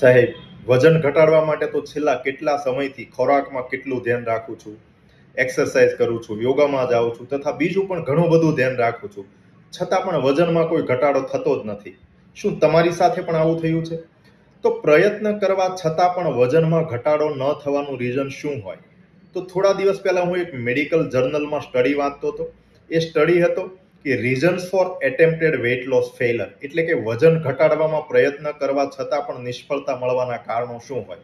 સાહેબ, વજન ઘટાડવા માટે તો છેલ્લા કેટલા સમયથી ખોરાકમાં કેટલું ધ્યાન રાખું છું? એક્સરસાઇઝ કરું છું, યોગામાં જાઉં છું તથા બીજું પણ ઘણું બધું ધ્યાન રાખું છું. છતાં પણ વજનમાં કોઈ ઘટાડો થતો જ નથી. શું તમારી સાથે પણ આવું થયું છે? તો પ્રયત્ન કરવા છતાં પણ વજનમાં ઘટાડો ન થવાનું રીઝન શું હોય? તો થોડા દિવસ પહેલા હું એક મેડિકલ જર્નલમાં સ્ટડી વાંચતો હતો. એ સ્ટડી હતો કે reasons for attempted weight loss failure એટલે કે વજન ઘટાડવામાં પ્રયત્ન કરવા છતાં પણ નિષ્ફળતા મળવાના કારણો શું હોય?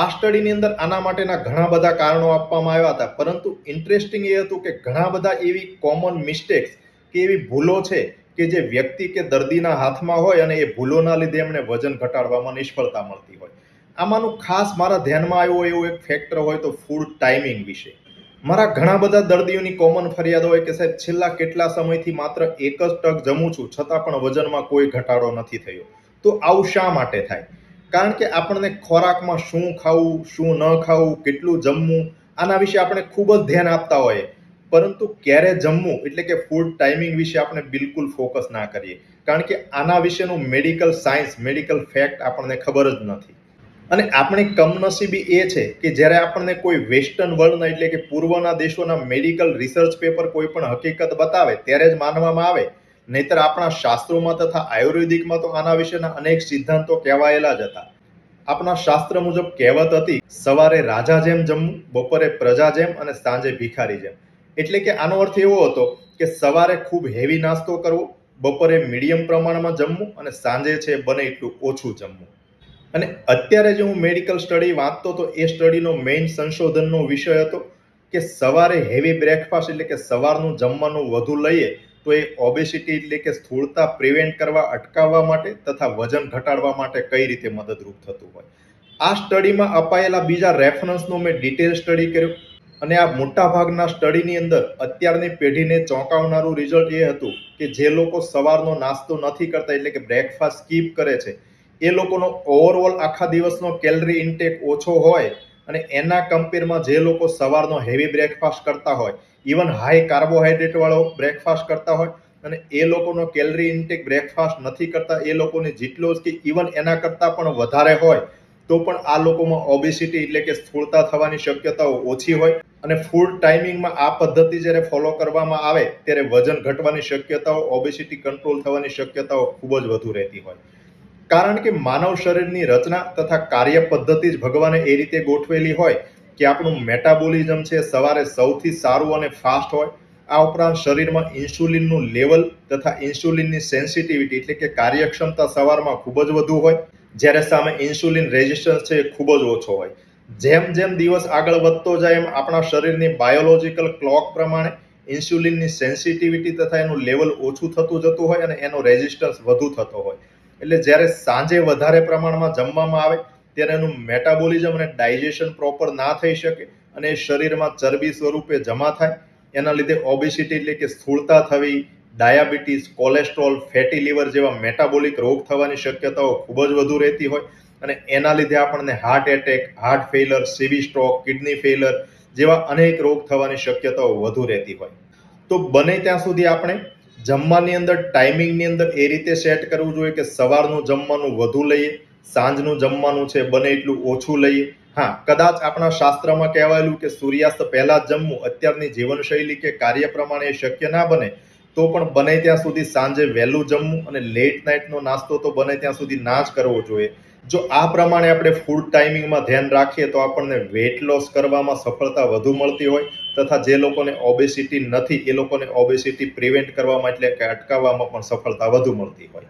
આ સ્ટડીની અંદર આના માટેના ઘણા બધા કારણો આપવામાં આવ્યા હતા. પરંતુ ઇન્ટરેસ્ટિંગ એ હતું કે ઘણા બધા એવી કોમન મિસ્ટેક્સ કે એવી ભૂલો છે કે જે વ્યક્તિ કે દર્દીના હાથમાં હોય અને એ ભૂલોના લીધે એમને વજન ઘટાડવામાં નિષ્ફળતા મળતી હોય. આમાંનું ખાસ મારા ધ્યાનમાં આવ્યું એવું એક ફેક્ટર હોય તો ફૂડ ટાઈમિંગ વિશે. મારા ઘણા બધા દર્દીઓની કોમન ફરિયાદ હોય કે સાહેબ, છેલ્લા કેટલા સમયથી માત્ર એક જ ટક જમું છું, છતાં પણ વજનમાં કોઈ ઘટાડો નથી થયો. તો આવું શા માટે થાય? કારણ કે આપણને ખોરાકમાં શું ખાવું, શું ન ખાવું, કેટલું જમવું, આના વિશે આપણે ખૂબ જ ધ્યાન આપતા હોઈએ. પરંતુ ક્યારે જમવું એટલે કે ફૂડ ટાઈમિંગ વિશે આપણે બિલકુલ ફોકસ ના કરીએ. કારણ કે આના વિશેનું મેડિકલ સાયન્સ મેડિકલ ફેક્ટ આપણને ખબર જ નથી. અને આપણી કમનસીબી એ છે કે જ્યારે આપણને કોઈ વેસ્ટર્ન વર્લ્ડના એટલે કે પૂર્વના દેશોના મેડિકલ રિસર્ચ પેપર કોઈ પણ હકીકત બતાવે ત્યારે જ માનવામાં આવે. નહીતર આપણા શાસ્ત્રોમાં તથા આયુર્વેદિકમાં તો આના વિશેના અનેક સિદ્ધાંતો કહેવાયેલા જ હતા. આપણા શાસ્ત્ર મુજબ કહેવત હતી, સવારે રાજા જેમ જમવું, બપોરે પ્રજા જેમ અને સાંજે ભિખારી જેમ. એટલે કે આનો અર્થ એવો હતો કે સવારે ખૂબ હેવી નાસ્તો કરવો, બપોરે મીડિયમ પ્રમાણમાં જમવું અને સાંજે છે બને એટલું ઓછું જમવું. અને અત્યારે જે હું મેડિકલ સ્ટડી વાંચતો હતો એ સ્ટડીનો મેઇન સંશોધનનો વિષય હતો કે સવારે હેવી બ્રેકફાસ્ટ એટલે કે સવારનું જમવાનું વધુ લઈએ તો એ ઓબેસિટી એટલે કે સ્થૂળતા પ્રિવેન્ટ કરવા, અટકાવવા માટે તથા વજન ઘટાડવા માટે કઈ રીતે મદદરૂપ થતું હોય. આ સ્ટડીમાં અપાયેલા બીજા રેફરન્સનો મેં ડિટેલ સ્ટડી કર્યો અને આ મોટા ભાગના સ્ટડીની અંદર અત્યારની પેઢીને ચોંકાવનારું રિઝલ્ટ એ હતું કે જે લોકો સવારનો નાસ્તો નથી કરતા એટલે કે બ્રેકફાસ્ટ સ્કીપ કરે છે. એ લોકોનો ઓવરઓલ આખા દિવસનો કેલરી ઇન્ટેક ઓછો હોય અને એના કમ્પેરમાં જે લોકો સવારનો હેવી બ્રેકફાસ્ટ કરતા હોય ઇવન હાઈ કાર્બોહાઈડ્રેટવાળો બ્રેકફાસ્ટ કરતા હોય અને એ લોકોનો કેલરી ઇન્ટેક બ્રેકફાસ્ટ નથી કરતા, એ લોકોને જેટલો જ કે ઇવન એના કરતાં પણ વધારે હોય, તો પણ આ લોકોમાં ઓબેસિટી એટલે કે સ્થૂળતા થવાની શક્યતાઓ ઓછી હોય અને ફૂડ ટાઈમિંગમાં આ પદ્ધતિ જ્યારે ફોલો કરવામાં આવે, ત્યારે વજન ઘટવાની શક્યતાઓ ઓબેસિટી કંટ્રોલ થવાની શક્યતાઓ ખૂબ જ વધુ રહેતી હોય. કારણ કે માનવ શરીરની રચના તથા કાર્ય પદ્ધતિ જ ભગવાને એ રીતે ગોઠવેલી હોય કે આપણું મેટાબોલિઝમ છે સવારે સૌથી સારું અને ફાસ્ટ હોય. આ ઉપરાંત શરીરમાં ઇન્સ્યુલિનનું લેવલ તથા ઇન્સ્યુલિનની સેન્સિટિવિટી એટલે કે કાર્યક્ષમતા સવારમાં ખૂબ જ વધુ હોય. જ્યારે સામે ઇન્સ્યુલિન રેઝિસ્ટન્સ છે એ ખૂબ જ ઓછો હોય. જેમ જેમ દિવસ આગળ વધતો જાય એમ આપણા શરીરની બાયોલોજીકલ ક્લોક પ્રમાણે ઇન્સ્યુલિનની સેન્સિટિવિટી તથા એનું લેવલ ઓછું થતું જતું હોય અને એનો રેઝિસ્ટન્સ વધુ થતો હોય. એટલે જ્યારે સાંજે વધારે પ્રમાણમાં જમવામાં આવે, ત્યારે એનું મેટાબોલિઝમ અને ડાયજેશન પ્રોપર ના થઈ શકે અને શરીરમાં ચરબી સ્વરૂપે જમા થાય. એના લીધે ઓબેસિટી એટલે કે સ્થૂળતા થવી ડાયાબિટીસ કોલેસ્ટ્રોલ ફેટી લીવર જેવા મેટાબોલિક રોગ થવાની શક્યતાઓ ખૂબ જ વધુ રહેતી હોય. અને એના લીધે આપણને heart attack heart failure CV stroke kidney failure જેવા અનેક રોગ થવાની શક્યતાઓ વધુ રહેતી હોય. તો બને ત્યાં સુધી આપણે જમવાની અંદર ટાઈમિંગની અંદર એ રીતે સેટ કરવું જોઈએ કે સવારનું જમવાનું વધુ લઈએ, સાંજનું જમવાનું છે બને એટલું ઓછું લઈએ. હા, કદાચ આપણા શાસ્ત્રમાં કહેવાયેલું કે સૂર્યાસ્ત પહેલાં જમવું અત્યારની જીવનશૈલી કે કાર્ય પ્રમાણે શક્ય ના બને, તો પણ બને ત્યાં સુધી સાંજે વહેલું જમવું અને લેટ નાઇટનો નાસ્તો તો બને ત્યાં સુધી ના જ કરવો જોઈએ. જો આ પ્રમાણે આપણે ફૂડ ટાઈમિંગમાં ધ્યાન રાખીએ તો આપણને વેટ લોસ કરવામાં સફળતા વધુ મળતી હોય તથા જે લોકોને ઓબેસિટી નથી, એ લોકોને ઓબેસિટી પ્રિવેન્ટ કરવામાં એટલે કે અટકાવવામાં પણ સફળતા વધુ મળતી હોય.